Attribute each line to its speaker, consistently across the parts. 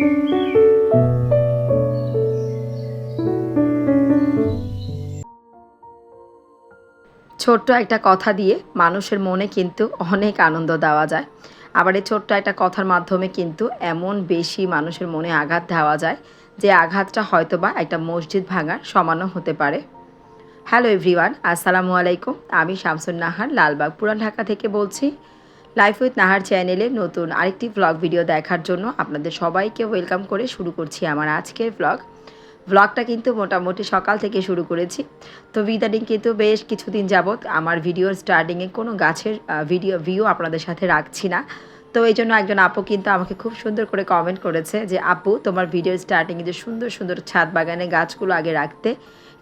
Speaker 1: ছোট্ট একটা কথা দিয়ে মানুষের মনে কিন্তু অনেক আনন্দ দেওয়া যায়। আবার এই ছোট্ট একটা কথার মাধ্যমে কিন্তু এমন বেশি মানুষের মনে আঘাত দেওয়া যায় যে আঘাতটা হয়তোবা একটা মসজিদ ভাঙার সমানও হতে পারে। হ্যালো এভরিওয়ান আসসালামু আলাইকুম। আমি শামসুন নাহার লালবাগ, পুরান ঢাকা থেকে বলছি। লাইফ উইথ নাহার চ্যানেলে নতুন আরেকটি ভ্লগ ভিডিও দেখার জন্য আপনাদের সবাইকে ওয়েলকাম করে শুরু করছি আমার আজকের ভ্লগ ব্লগটা কিন্তু মোটামুটি সকাল থেকে শুরু করেছি। তো ইদানিং কিন্তু বেশ কিছুদিন যাবৎ আমার ভিডিও স্টার্টিংয়ে কোনো গাছের ভিডিও ভিউ আপনাদের সাথে রাখছি না। তো এই জন্য একজন আপু কিন্তু আমাকে খুব সুন্দর করে কমেন্ট করেছে যে, আপু, তোমার ভিডিও স্টার্টিংয়ে যে সুন্দর সুন্দর ছাদ বাগানে গাছগুলো আগে রাখতে,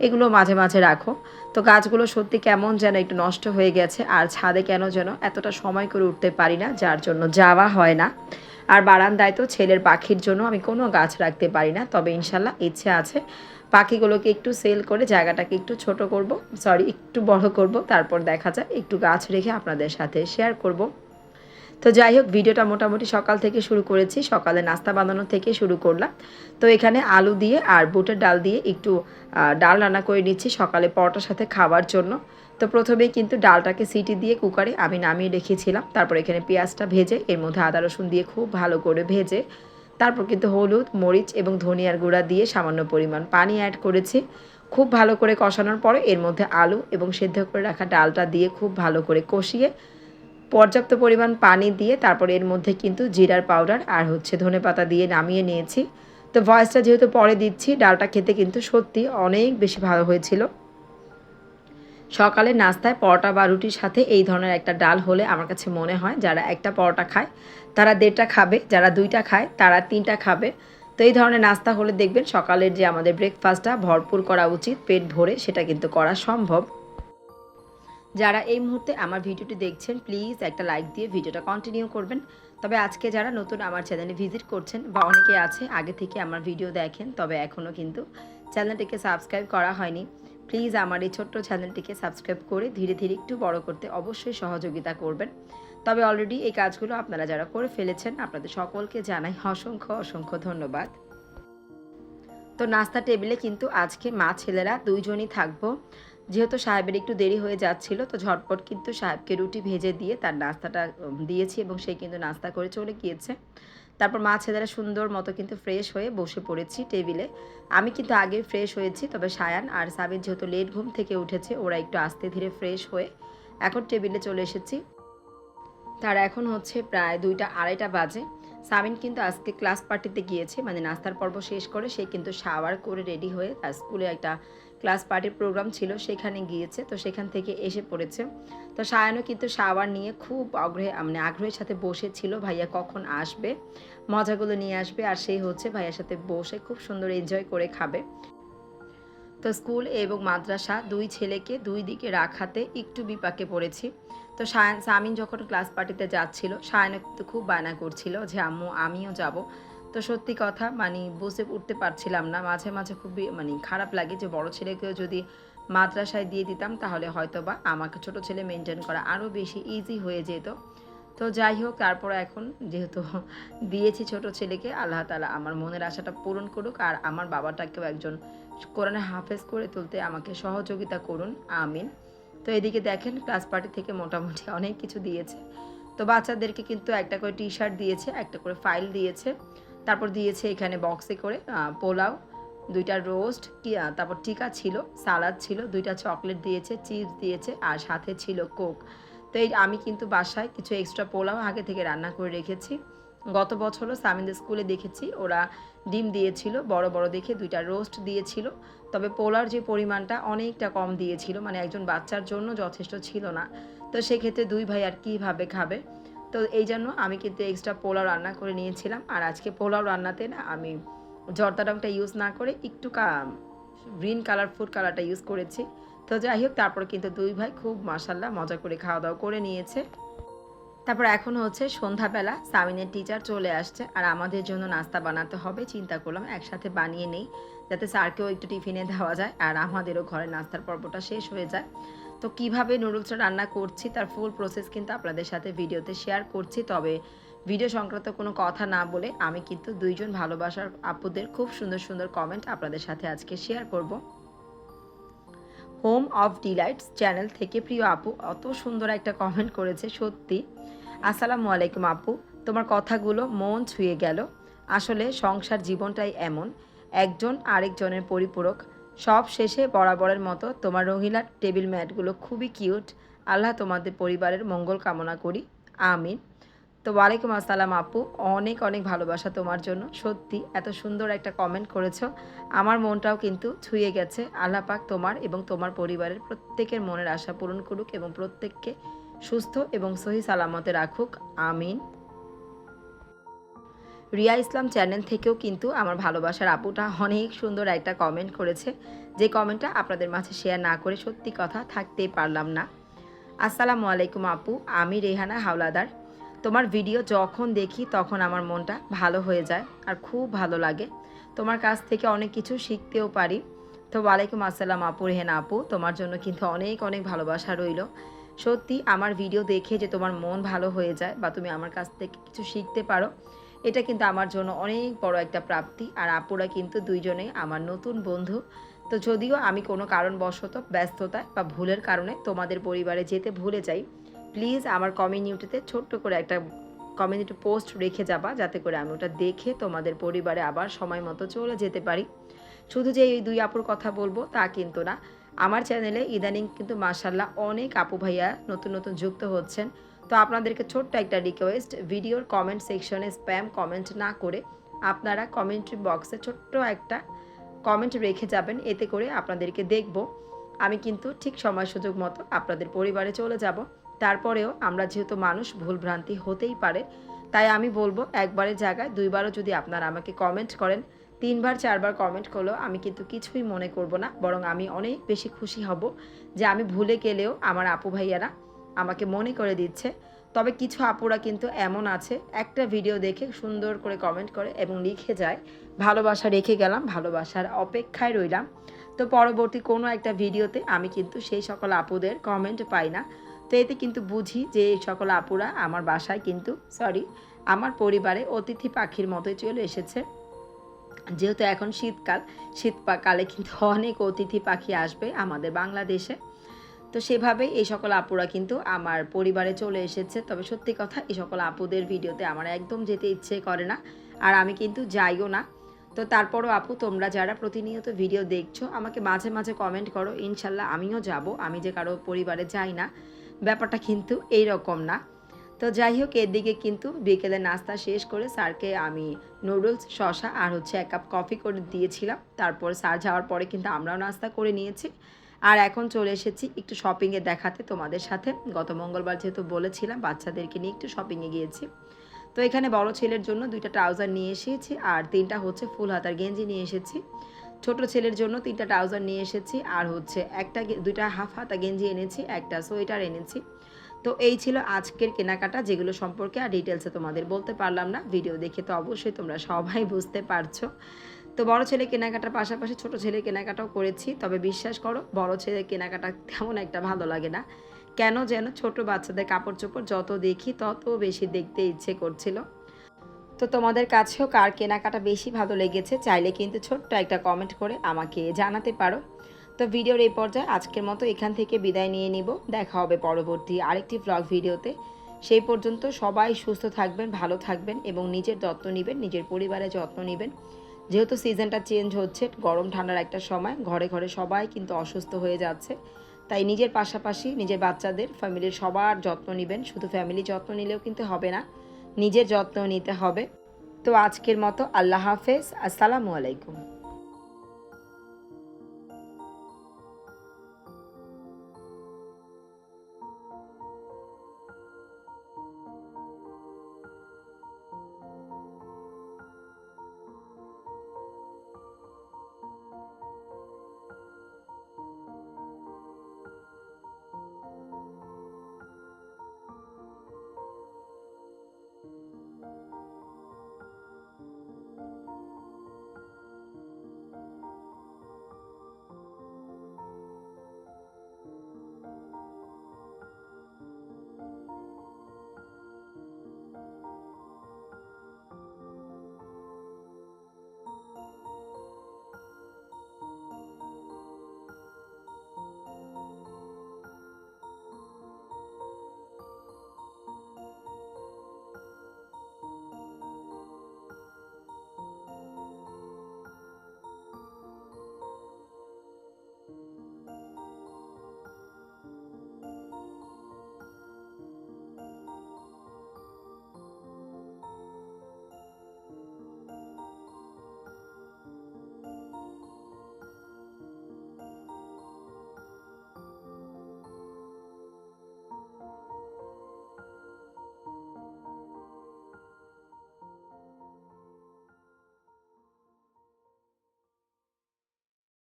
Speaker 1: এগুলো মাঝে মাঝে রাখো। তো গাছগুলো সত্যি কেমন যেন একটু নষ্ট হয়ে গেছে, আর ছাদে কেন যেন এতটা সময় করে উঠতে পারি না, যার জন্য যাওয়া হয় না। আর বারান্দায় তো ছেলের পাখির জন্য আমি কোনো গাছ রাখতে পারি না। তবে ইনশাল্লাহ ইচ্ছে আছে। পাখিগুলোকে একটু সেল করে জায়গাটাকে একটু ছোট করব সরি একটু বড় করব। তারপর দেখা যায় একটু গাছ রেখে আপনাদের সাথে শেয়ার করব। তো যাই হোক, ভিডিওটা মোটামুটি সকাল থেকে শুরু করেছি। সকালে নাস্তা বানানো থেকে শুরু করলাম। তো এখানে আলু দিয়ে আর বুটের ডাল দিয়ে একটু ডাল রান্না করে নিচ্ছি সকালে পরোটার সাথে খাওয়ার জন্য। তো প্রথমেই কিন্তু ডালটাকে সিটি দিয়ে কুকারে আমি নামিয়ে রেখেছিলাম। তারপর এখানে পেঁয়াজটা ভেজে, এর মধ্যে আদা, রসুন দিয়ে খুব ভালো করে ভেজে, তারপর কিন্তু হলুদ, মরিচ এবং ধনিয়ার গুঁড়া দিয়ে সামান্য পরিমাণ পানি অ্যাড করেছি। খুব ভালো করে কষানোর পরে এর মধ্যে আলু এবং সেদ্ধ করে রাখা ডালটা দিয়ে খুব ভালো করে কষিয়ে পর্যাপ্ত পরিমাণ পানি দিয়ে তারপর এর মধ্যে কিন্তু জিরার পাউডার আর হচ্ছে ধনেপাতা দিয়ে নামিয়ে নিয়েছি। তো ভয়েসটা যেহেতু পরে দিচ্ছি, ডালটা খেতে কিন্তু সত্যি অনেক বেশি ভালো হয়েছিল। সকালে নাস্তায় পরোটা বা রুটির সাথে এই ধরনের একটা ডাল হলে আমার কাছে মনে হয় যারা একটা পরোটা খায়, তারা দেড়টা খাবে, যারা দুইটা খায়, তারা তিনটা খাবে। তো এই ধরনের নাস্তা হলে দেখবেন সকালের যে আমাদের ব্রেকফাস্টটা ভরপুর করা উচিত, পেট ভরে সেটা কিন্তু করা সম্ভব। যারা এই মুহূর্তে আমার ভিডিওটি দেখছেন প্লিজ একটা লাইক দিয়ে ভিডিওটা কন্টিনিউ করবেন। তবে আজকে যারা নতুন আমার চ্যানেলে ভিজিট করছেন বা অনেকে আছে, আগে থেকে আমার ভিডিও দেখেন, তবে এখনও কিন্তু চ্যানেলটিকে সাবস্ক্রাইব করা হয়নি প্লিজ আমার এই ছোট্ট চ্যানেলটিকে সাবস্ক্রাইব করে ধীরে ধীরে একটু বড় করতে অবশ্যই সহযোগিতা করবেন। তবে অলরেডি এই কাজগুলো আপনারা যারা করে ফেলেছেন, আপনাদের সকলকে জানাই অসংখ্য অসংখ্য ধন্যবাদ। তো নাস্তা টেবিলে কিন্তু আজকে মা ছেলেরা দুইজনই থাকব। যেহেতু সাহেবের একটু দেরি হয়ে যাচ্ছিল, তো ঝটপট কিন্তু সাহেবকে রুটি ভেজে দিয়ে তার নাস্তাটা দিয়েছি এবং সে কিন্তু নাস্তা করে চলে গিয়েছে। তারপর মা ছেলেরা সুন্দর মতো কিন্তু ফ্রেশ হয়ে বসে পড়েছি টেবিলে। আমি কিন্তু আগে ফ্রেশ হয়েছি, তবে সায়ান আর সাবির যেহেতু লেট ঘুম থেকে উঠেছে, ওরা একটু আস্তে ধীরে ফ্রেশ হয়ে এখন টেবিলে চলে এসেছি। তার এখন হচ্ছে প্রায় দুইটা আড়াইটা বাজে। সামিন কিন্তু আজকে ক্লাস পার্টিতে গিয়েছে মানে নাস্তার পর্ব শেষ করে সে কিন্তু শাওয়ার করে রেডি হয়ে তার স্কুলে একটা ক্লাস পার্টির প্রোগ্রাম ছিল, সেখানে গিয়েছে, তো সেখান থেকে এসে পড়েছে। তো সায়ানও কিন্তু শাওয়ার নিয়ে খুব আগ্রহে মানে আগ্রহের সাথে বসেছিল, ভাইয়া কখন আসবে? মজাগুলো নিয়ে আসবে, আর সেই হচ্ছে ভাইয়ার সাথে বসে খুব সুন্দর এনজয় করে খাবে। তো স্কুল এবং মাদ্রাসা দুই ছেলেকে দুই দিকে রাখাতে একটু বিপাকে পড়েছি। তো সায়ান সামিন যখন ক্লাস পার্টিতে যাচ্ছিল, সায়ানও কিন্তু খুব বায়না করছিল যে, আম্মু, আমিও যাব। তো সত্যি কথা মানে বুঝে উঠতে পারছিলাম না। মাঝে মাঝে খুবই মানে খারাপ লাগে যে বড় ছেলেকেও যদি মাদ্রাসায় দিয়ে দিতাম, তাহলে হয়তো বা আমাকে ছোট ছেলে মেনটেন করা আরও বেশি ইজি হয়ে যেত। তো যাই হোক, তারপর এখন যেহেতু দিয়েছি ছোট ছেলেকে, আল্লাহ তালা আমার মনের আশাটা পূরণ করুক আর আমার বাবাটাকেও একজন কোরআনে হাফেজ করে তুলতে আমাকে সহযোগিতা করুন। আমিন। তো এদিকে দেখেন ক্লাস পার্টি থেকে মোটামুটি অনেক কিছু দিয়েছে। তো বাচ্চাদেরকে কিন্তু একটা করে টি শার্ট দিয়েছে, একটা করে ফাইল দিয়েছে। তারপর দিয়েছে এখানে বক্সে করে পোলাও, দুইটা রোস্ট কি তারপর টিকা ছিল সালাদ ছিল, দুইটা চকলেট দিয়েছে চিপস দিয়েছে, আর সাথে ছিল কোক তো এই আমি কিন্তু বাসায় কিছু এক্সট্রা পোলাও আগে থেকে রান্না করে রেখেছি। গত বছরও সামিনদের স্কুলে দেখেছি, ওরা ডিম দিয়েছিল, বড় বড় দেখে দুইটা রোস্ট দিয়েছিল। তবে পোলার যে পরিমাণটা অনেকটা কম দিয়েছিল মানে একজন বাচ্চার জন্য যথেষ্ট ছিল না। তো সেক্ষেত্রে দুই ভাই আর কীভাবে খাবে? তো এই জন্য আমি কিন্তু এক্সট্রা পোলাও রান্না করে নিয়েছিলাম। আর আজকে পোলাও রান্নাতে না আমি জর্দা রঙটা ইউজ না করে একটু গ্রিন কালার ফুড কালারটা ইউজ করেছি। তো যাই হোক, তারপর কিন্তু দুই ভাই খুব মাসাল্লাহ মজা করে খাওয়া দাওয়া করে নিয়েছে। তারপর এখন হচ্ছে সন্ধ্যাবেলা সামিনের টিচার চলে আসছে। আর আমাদের জন্য নাস্তা বানাতে হবে, চিন্তা করলাম একসাথে বানিয়ে নেই, যাতে স্যারকেও একটু টিফিনে দেওয়া যায়। আর আমাদেরও ঘরে নাস্তার পর্বটা শেষ হয়ে যায়। তো কীভাবে নুডলসটা রান্না করছি, তার ফুল প্রসেস কিন্তু আপনাদের সাথে ভিডিওতে শেয়ার করছি। তবে ভিডিও সংক্রান্ত কোনো কথা না বলে আমি কিন্তু দুইজন ভালোবাসার আপুদের খুব সুন্দর সুন্দর কমেন্ট আপনাদের সাথে আজকে শেয়ার করব। হোম অফ ডিলাইটস চ্যানেল থেকে প্রিয় আপু অত সুন্দর একটা কমেন্ট করেছে, সত্যি। আসসালামু আলাইকুম আপু, তোমার কথাগুলো মন ছুঁয়ে গেল। আসলে সংসার জীবনটাই এমন, একজন আরেকজনের পরিপূরক। সব শেষে বরাবরের মতো তোমার রঙিলার টেবিল ম্যাটগুলো খুবই কিউট। আল্লাহ তোমাদের পরিবারের মঙ্গল কামনা করি। আমিন। তো ওয়ালাইকুম আসসালাম আপু, অনেক অনেক ভালোবাসা তোমার জন্য। সত্যি, এত সুন্দর একটা কমেন্ট করেছ। আমার মনটাও কিন্তু ছুঁয়ে গেছে। আল্লাহ পাক তোমার এবং তোমার পরিবারের প্রত্যেকের মনের আশা পূরণ করুক এবং প্রত্যেককে সুস্থ এবং সহি সালামতে রাখুক। আমিন। রিয়া ইসলাম চ্যানেল থেকেও কিন্তু আমার ভালোবাসার আপুটা অনেক সুন্দর একটা কমেন্ট করেছে। যে কমেন্টটা আপনাদের মাঝে শেয়ার না করে সত্যি কথা থাকতেই পারলাম না। আসসালামু আলাইকুম আপু, আমি রেহানা হাওলাদার। তোমার ভিডিও যখন দেখি তখন আমার মনটা ভালো হয়ে যায় আর খুব ভালো লাগে। তোমার কাছ থেকে অনেক কিছু শিখতেও পারি। তো ওয়ালাইকুম আসসালাম আপু, রেহানা আপু, তোমার জন্য কিন্তু অনেক অনেক ভালোবাসা রইল। সত্যি আমার ভিডিও দেখে যে তোমার মন ভালো হয়ে যায় বা তুমি আমার কাছ থেকে কিছু শিখতে পারো এটা কিন্তু আমার জন্য অনেক বড় একটা প্রাপ্তি আর আপুরা কিন্তু দুইজনেই আমার নতুন বন্ধু। তো যদিও আমি কোনো কারণবশত ব্যস্ততায় বা ভুলের কারণে তোমাদের পরিবারে যেতে ভুলে যাই প্লিজ আমার কমিউনিটিতে ছোট্ট করে একটা কমিউনিটি পোস্ট রেখে যাবা, যাতে করে আমি ওটা দেখে তোমাদের পরিবারে আবার সময় মতো চলে যেতে পারি। শুধু যে এই দুই আপুর কথা বলব তা কিন্তু না। আমার চ্যানেলে ইদানিং কিন্তু মাসাল্লাহ অনেক আপু ভাইয়া নতুন নতুন যুক্ত হচ্ছেন। তো আপনাদেরকে ছোট্ট একটা রিকোয়েস্ট ভিডিওর কমেন্ট সেকশনে স্প্যাম কমেন্ট না করে আপনারা কমেন্ট্রি বক্সে ছোট্ট একটা কমেন্ট রেখে যাবেন, এতে করে আপনাদেরকে দেখব। আমি কিন্তু ঠিক সময় সুযোগ মতো আপনাদের পরিবারে চলে যাব। তারপরেও আমরা যেহেতু মানুষ ভুলভ্রান্তি হতেই পারে। তাই আমি বলব, একবারের জায়গায় দুইবারও যদি আপনারা আমাকে কমেন্ট করেন, তিনবার, চারবার কমেন্ট করলেও আমি কিন্তু কিছুই মনে করব না, বরং আমি অনেক বেশি খুশি হব যে আমি ভুলে গেলেও আমার আপু ভাইয়ারা আমাকে মনে করে দিচ্ছে। তবে কিছু আপুরা কিন্তু এমন আছে, একটা ভিডিও দেখে সুন্দর করে কমেন্ট করে এবং লিখে যায়, ভালোবাসা রেখে গেলাম, ভালোবাসার অপেক্ষায় রইলাম। তো পরবর্তী কোনো একটা ভিডিওতে আমি কিন্তু সেই সকল আপুদের কমেন্ট পাই না। তো এতে কিন্তু বুঝি যে এই সকল আপুরা আমার বাসায় কিন্তু সরি আমার পরিবারে অতিথি পাখির মতোই চলে এসেছে। যেহেতু এখন শীতকাল, শীতকালে কিন্তু অনেক অতিথি পাখি আসবে আমাদের বাংলাদেশে। তো সেভাবে এই সকল আপুরা কিন্তু আমার পরিবারে চলে এসেছে। তবে সত্যি কথা, এই সকল আপুদের ভিডিওতে আমার একদম যেতে ইচ্ছে করে না, আর আমি কিন্তু যাইও না। তো তারপরও আপু, তোমরা যারা প্রতিনিয়ত ভিডিও দেখছ, আমাকে মাঝে মাঝে কমেন্ট করো, ইনশাল্লাহ আমিও যাব, আমি যে কারও পরিবারে যাই না, ব্যাপারটা কিন্তু এই রকম না। তো যাই হোক এদিকে কিন্তু বিকেলে নাস্তা শেষ করে স্যারকে আমি নুডলস শশা আর হচ্ছে এক কাপ কফি করে দিয়েছিলাম। তারপর স্যার যাওয়ার পরে কিন্তু আমরাও নাস্তা করে নিয়েছি। আর এখন চলে এসেছি একটু শপিংয়ে দেখাতে তোমাদের সাথে। গত মঙ্গলবার যেহেতু বলেছিলাম, বাচ্চাদেরকে নিয়ে একটু শপিংয়ে গিয়েছি। তো এখানে বড় ছেলের জন্য দুইটা ট্রাউজার নিয়ে এসেছি আর তিনটা হচ্ছে ফুল হাতার গেঞ্জি নিয়ে এসেছি। ছোট ছেলের জন্য তিনটা ট্রাউজার নিয়ে এসেছি আর হচ্ছে একটা দুইটা হাফ হাতা গেঞ্জি এনেছি, একটা সোয়েটার এনেছি। তো এই ছিল আজকের কেনাকাটা, যেগুলো সম্পর্কে আর ডিটেলসে তোমাদের বলতে পারলাম না। ভিডিও দেখে তো অবশ্যই তোমরা সবাই বুঝতে পারছ। তো বড় ছেলে কেনাকাটার পাশাপাশি ছোট ছেলে কেনাকাটাও করেছি। তবে বিশ্বাস করো, বড় ছেলে কেনাকাটা তেমন একটা ভালো লাগে না। কেন যেন ছোট বাচ্চাদের কাপড় চোপড় যত দেখি তত বেশি দেখতে ইচ্ছে করছিল। তো তোমাদের কাছেও কার কেনাকাটা বেশি ভালো লেগেছে চাইলে কিন্তু ছোট্ট একটা কমেন্ট করে আমাকে জানাতে পারো। তো ভিডিওর এই পর্যায়ে আজকের মতো এখান থেকে বিদায় নিয়ে নিব। দেখা হবে পরবর্তী আরেকটি ব্লগ ভিডিওতে। সেই পর্যন্ত সবাই সুস্থ থাকবেন, ভালো থাকবেন এবং নিজের যত্ন নেবেন, নিজের পরিবারের যত্ন নেবেন। যেহেতু সিজনটা চেঞ্জ হচ্ছে, গরম ঠান্ডার একটা সময়, ঘরে ঘরে সবাই কিন্তু অসুস্থ হয়ে যাচ্ছে। তাই নিজের পাশাপাশি নিজের বাচ্চাদের, ফ্যামিলির সবার যত্ন নেবেন। শুধু ফ্যামিলি যত্ন নিলেও কিন্তু হবে না, নিজের যত্ন নিতে হবে। তো আজকের মতো আল্লাহ হাফেজ, আসসালামু আলাইকুম।